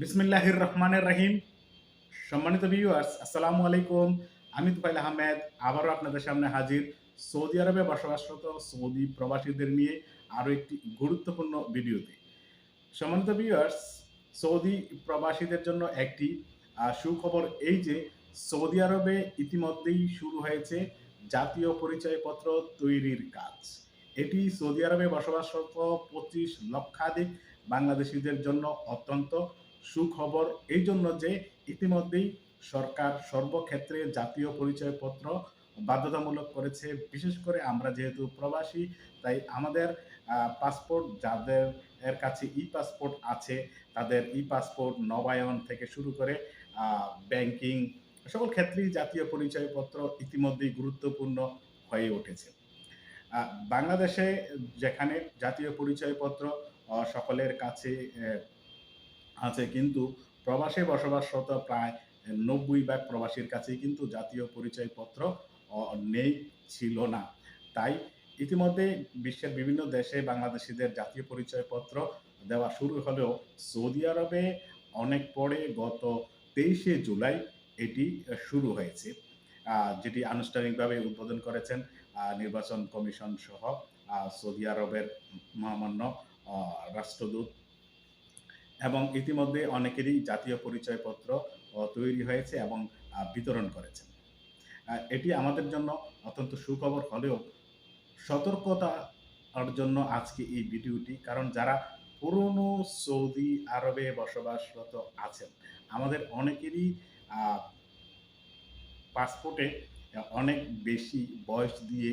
বিসমিল্লাহির রহমানের রহিম। সম্মানিত ভিউয়ার্স আসসালামু আলাইকুম। আমি তুফাইল আহমেদ, আবারও আপনাদের সামনে হাজির। সৌদি আরবে বসবাসরত সৌদি প্রবাসীদের নিয়ে আরও একটি গুরুত্বপূর্ণ ভিডিওতে। সম্মানিত ভিউয়ার্স সৌদি প্রবাসীদের জন্য একটি সুখবর এই যে, সৌদি আরবে ইতিমধ্যেই শুরু হয়েছে জাতীয় পরিচয়পত্র তৈরির কাজ। এটি সৌদি আরবে বসবাসরত পঁচিশ লক্ষাধিক বাংলাদেশিদের জন্য অত্যন্ত সুখবর এই জন্য যে ইতিমধ্যেই সরকার সর্বক্ষেত্রে জাতীয় পরিচয়পত্র বাধ্যতামূলক করেছে। বিশেষ করে আমরা যেহেতু প্রবাসী, তাই আমাদের পাসপোর্ট যাদের এর কাছে ই পাসপোর্ট আছে, তাদের ই পাসপোর্ট নবায়ন থেকে শুরু করে ব্যাংকিং সকল ক্ষেত্রেই জাতীয় পরিচয়পত্র ইতিমধ্যেই গুরুত্বপূর্ণ হয়ে উঠেছে। বাংলাদেশে যেখানে জাতীয় পরিচয়পত্র সকলের কাছে আছে, কিন্তু প্রবাসে বসবাসরত প্রায় নব্বই ভাগ প্রবাসীর কাছেই কিন্তু জাতীয় পরিচয়পত্র নেই, ছিল না। তাই ইতিমধ্যে বিশ্বের বিভিন্ন দেশে বাংলাদেশিদের জাতীয় পরিচয়পত্র দেওয়া শুরু হলেও সৌদি আরবে অনেক পরে গত তেইশে জুলাই এটি শুরু হয়েছে যেটি আনুষ্ঠানিকভাবে উদ্বোধন করেছেন নির্বাচন কমিশন সহ সৌদি আরবের মহামান্য রাষ্ট্রদূত এবং ইতিমধ্যে অনেকেরই জাতীয় পরিচয়পত্র তৈরি হয়েছে এবং বিতরণ করেছেন। আহ, এটি আমাদের জন্য অত্যন্ত সুখবর হলেও সতর্কতার জন্য আজকে এই ভিডিওটি কারণ যারা পুরনো সৌদি আরবে বসবাসরত আছেন আমাদের অনেকেরই পাসপোর্টে অনেক বেশি বয়স দিয়ে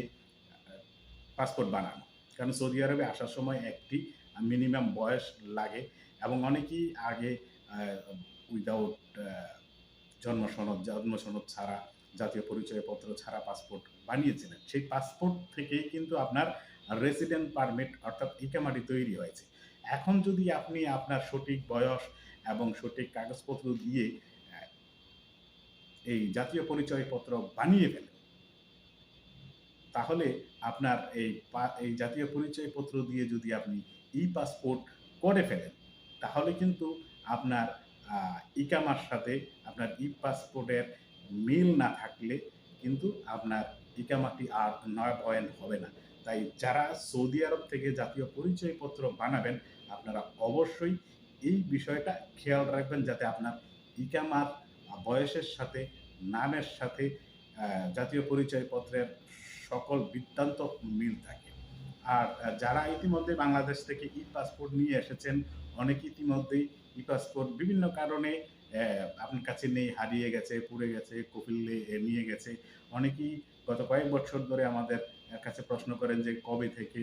পাসপোর্ট বানানো। কারণ সৌদি আরবে আসার সময় একটি মিনিমাম বয়স লাগে। এবং অনেকেই আগে উইদাউট জন্ম সনদ জন্ম সনদ ছাড়া, জাতীয় পরিচয়পত্র ছাড়া পাসপোর্ট বানিয়েছিলেন। সেই পাসপোর্ট থেকেই কিন্তু আপনার রেসিডেন্ট পারমিট অর্থাৎ ইকামাটি তৈরি হয়েছে। এখন যদি আপনি আপনার সঠিক বয়স এবং সঠিক কাগজপত্র দিয়ে, এই জাতীয় পরিচয়পত্র বানিয়ে ফেলেন, তাহলে আপনার এই এই জাতীয় পরিচয়পত্র দিয়ে যদি আপনি ই পাসপোর্ট করে ফেলেন তাহলে কিন্তু আপনার ইকামার সাথে আপনার ই পাসপোর্টের মিল না থাকলে কিন্তু আপনার ইকামাটি আর নবায়ন হবে না। তাই যারা সৌদি আরব থেকে জাতীয় পরিচয়পত্র বানাবেন, আপনারা অবশ্যই এই বিষয়টা খেয়াল রাখবেন যাতে আপনার ইকামার বয়সের সাথে, নামের সাথে জাতীয় পরিচয়পত্রের সকল বৃত্তান্ত মিল থাকে। আর যারা ইতিমধ্যে বাংলাদেশ থেকে ই পাসপোর্ট নিয়ে এসেছেন, অনেক ইতিমধ্যেই ই পাসপোর্ট বিভিন্ন কারণে আপনার কাছে নেই, হারিয়ে গেছে, পুড়ে গেছে কপিলে নিয়ে গেছে। অনেকেই গত কয়েক বছর ধরে আমাদের কাছে প্রশ্ন করেন যে, কবে থেকে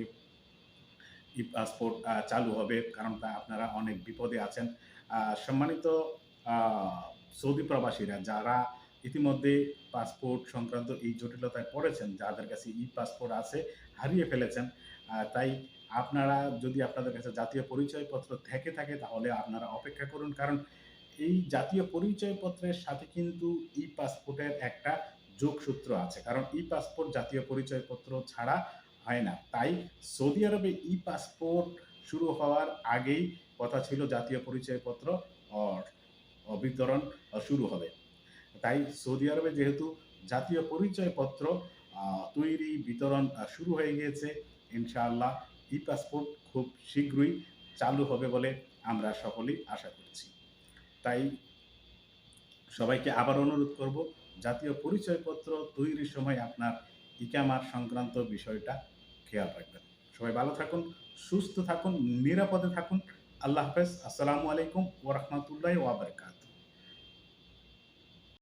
ই পাসপোর্ট চালু হবে? কারণ তা আপনারা অনেক বিপদে আছেন। সম্মানিত সৌদি প্রবাসীরা যারা ইতিমধ্যে পাসপোর্ট সংক্রান্ত এই জটিলতায় পড়েছেন, যাদের কাছে ই পাসপোর্ট আছে, হারিয়ে ফেলেছেন। তাই আপনারা যদি আপনাদের কাছে জাতীয় পরিচয়পত্র থেকে থাকে, তাহলে আপনারা অপেক্ষা করুন। কারণ এই জাতীয় পরিচয়পত্রের সাথে কিন্তু ই পাসপোর্টের একটা যোগসূত্র আছে। কারণ ই পাসপোর্ট জাতীয় পরিচয়পত্র ছাড়া হয় না। তাই সৌদি আরবে ই পাসপোর্ট শুরু হওয়ার আগেই কথা ছিল জাতীয় পরিচয়পত্র বিতরণ শুরু হবে। তাই সৌদি আরবে যেহেতু জাতীয় পরিচয়পত্র তৈরি, বিতরণ শুরু হয়ে গিয়েছে, ইনশাআল্লাহ ই পাসপোর্ট খুব শীঘ্রই চালু হবে বলে আমরা সকলেই আশা করছি। তাই সবাইকে আবার অনুরোধ করব, জাতীয় পরিচয়পত্র তৈরির সময় আপনার ইকামার সংক্রান্ত বিষয়টা খেয়াল রাখবেন। সবাই ভালো থাকুন, সুস্থ থাকুন, নিরাপদে থাকুন। আল্লাহ হাফেজ। আসসালামু আলাইকুম ওরহমতুল্লাহ ওয়াবারকাত